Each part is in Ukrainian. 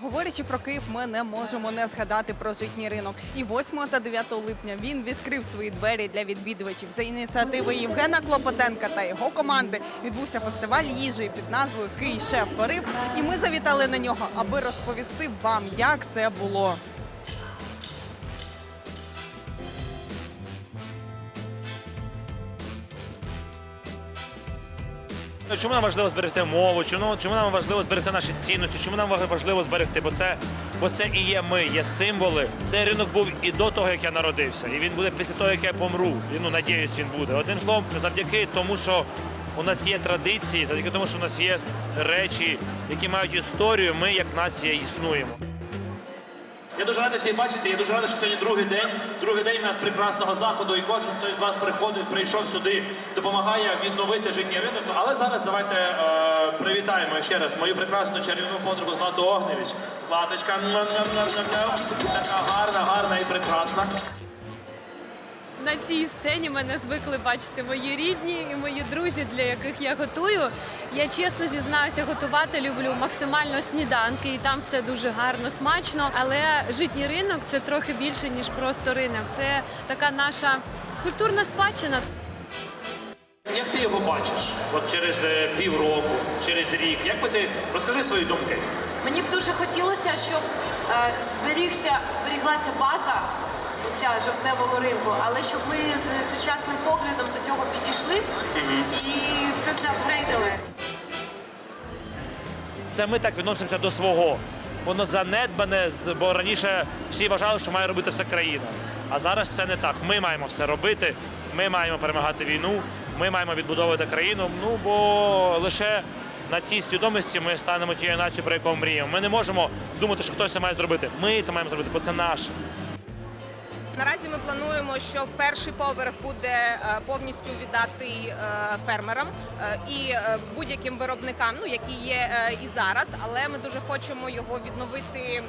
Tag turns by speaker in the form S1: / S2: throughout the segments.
S1: Говорячи про Київ, ми не можемо не згадати про житній ринок. І 8 та 9 липня він відкрив свої двері для відвідувачів. За ініціативи Євгена Клопотенка та його команди відбувся фестиваль їжі під назвою Київ шеф порив. І ми завітали на нього, аби розповісти вам, як це було.
S2: Чому нам важливо зберегти мову? Чому, чому нам важливо зберегти наші цінності? Чому нам важливо зберегти? Бо це, бо це і є ми, є символи. Цей ринок був і до того, як я народився, і він буде після того, як я помру. І, ну надіюсь, він буде. Одним словом, що завдяки тому, що у нас є традиції, завдяки тому, що у нас є речі, які мають історію, ми як нація існуємо.
S3: Я дуже радий всіх бачити. Я дуже радий, що сьогодні другий день. Другий день у нас прекрасного заходу, і кожен, хто із вас приходить, прийшов сюди, допомагає відновити житній ринок. Але зараз давайте е, привітаємо ще раз мою прекрасну чарівну подругу Злату Огневич. Златочка, така гарна, гарна і прекрасна.
S4: На цій сцені мене звикли бачити мої рідні і мої друзі, для яких я готую. Я чесно зізнаюся, готувати люблю максимально сніданки, і там все дуже гарно, смачно. Але житній ринок це трохи більше ніж просто ринок. Це така наша культурна спадщина.
S3: Як ти його бачиш?
S2: От через е, півроку, через рік. Як би ти розкажи свої думки?
S4: Мені б дуже хотілося, щоб е, зберігся, зберіглася база ця жовтневого ринку, але щоб ми з сучасним поглядом до цього підійшли і все це апгрейдили.
S2: Це ми так відносимося до свого. Воно занедбане, бо раніше всі вважали, що має робити все країна. А зараз це не так. Ми маємо все робити, ми маємо перемагати війну, ми маємо відбудовувати країну. Ну бо лише на цій свідомості ми станемо тією нацією, про яку мріємо. Ми не можемо думати, що хтось це має зробити. Ми це маємо зробити, бо це наше.
S5: Наразі ми плануємо, що перший поверх буде е, повністю віддатий е, фермерам е, і будь-яким виробникам, ну які є і зараз, але ми дуже хочемо його відновити.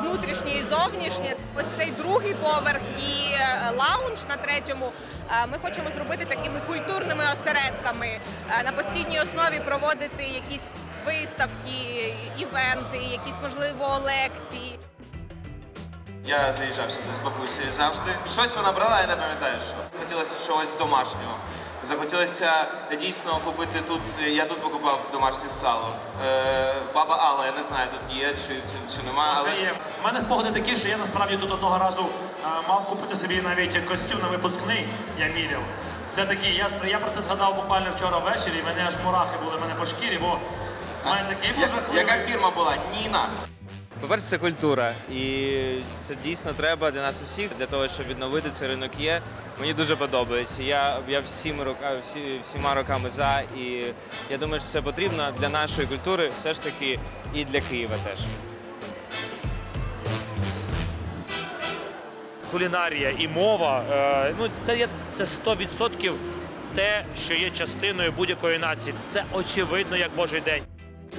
S5: Внутрішнє і зовнішнє, ось цей другий поверх і лаунж на третьому. Ми хочемо зробити такими культурними осередками на постійній основі проводити якісь виставки, івенти, якісь можливо лекції.
S6: Я заїжджав сюди з бабусею завжди. Щось вона брала, я не пам'ятаю, що. Хотілося чогось домашнього. Захотілося дійсно купити тут. Я тут покупав домашнє сало. Е, баба Алла, я не знаю, тут є чи, чи, чи нема, але
S3: є. У мене спогади такі, що я насправді тут одного разу е, мав купити собі навіть костюм на випускний, я міряв. Це такий, я, я про це згадав буквально вчора ввечері, і мене аж мурахи були в мене по шкірі, бо в мене такий був жахливий.
S6: яка фірма була? Ніна.
S7: По-перше, це культура, і це дійсно треба для нас усіх, для того, щоб відновити цей ринок є. Мені дуже подобається. Я, я всім рока, всі, всіма роками за, і я думаю, що це потрібно для нашої культури, все ж таки, і для Києва теж.
S2: Кулінарія і мова е, ну це є це 100% те, що є частиною будь-якої нації. Це очевидно, як Божий день.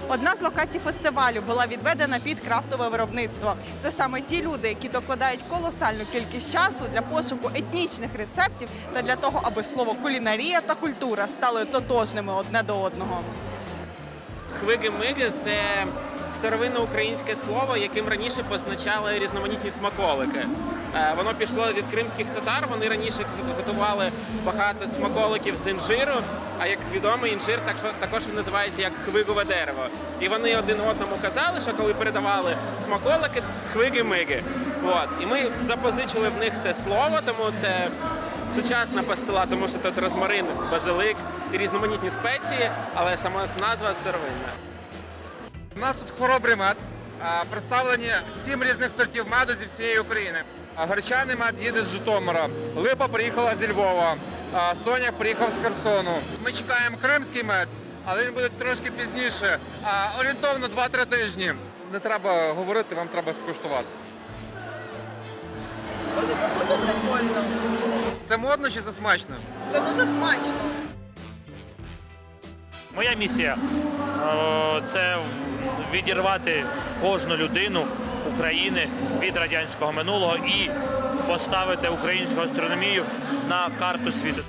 S1: Одна з локацій фестивалю була відведена під крафтове виробництво. Це саме ті люди, які докладають колосальну кількість часу для пошуку етнічних рецептів та для того, аби слово кулінарія та культура стали тотожними одне до одного.
S8: Хвиги-миги це старовинне українське слово, яким раніше позначали різноманітні смаколики. Е, Воно пішло від кримських татар. Вони раніше готували багато смаколиків з інжиру. А як відомо, інжир також називається як хвигове дерево. І вони один одному казали, що коли передавали смаколики, хвиги-миги. От. І ми запозичили в них це слово, тому це сучасна пастила, тому що тут розмарин, базилик і різноманітні спеції, але сама назва старовинна.
S9: У нас тут хоробрий мед. Представлені сім різних сортів меду зі всієї України. Гречаний мед їде з Житомира. Липа приїхала зі Львова. Соня приїхав з Херсону. Ми чекаємо кримський мед, але він буде трошки пізніше. Орієнтовно 2-3 тижні. Не треба говорити, вам треба скуштувати.
S1: Боже, це дуже прикольно.
S9: Це модно чи це смачно?
S1: Це дуже смачно.
S2: Моя місія е, це відірвати кожну людину України від радянського минулого і поставити українську астрономію на карту світу.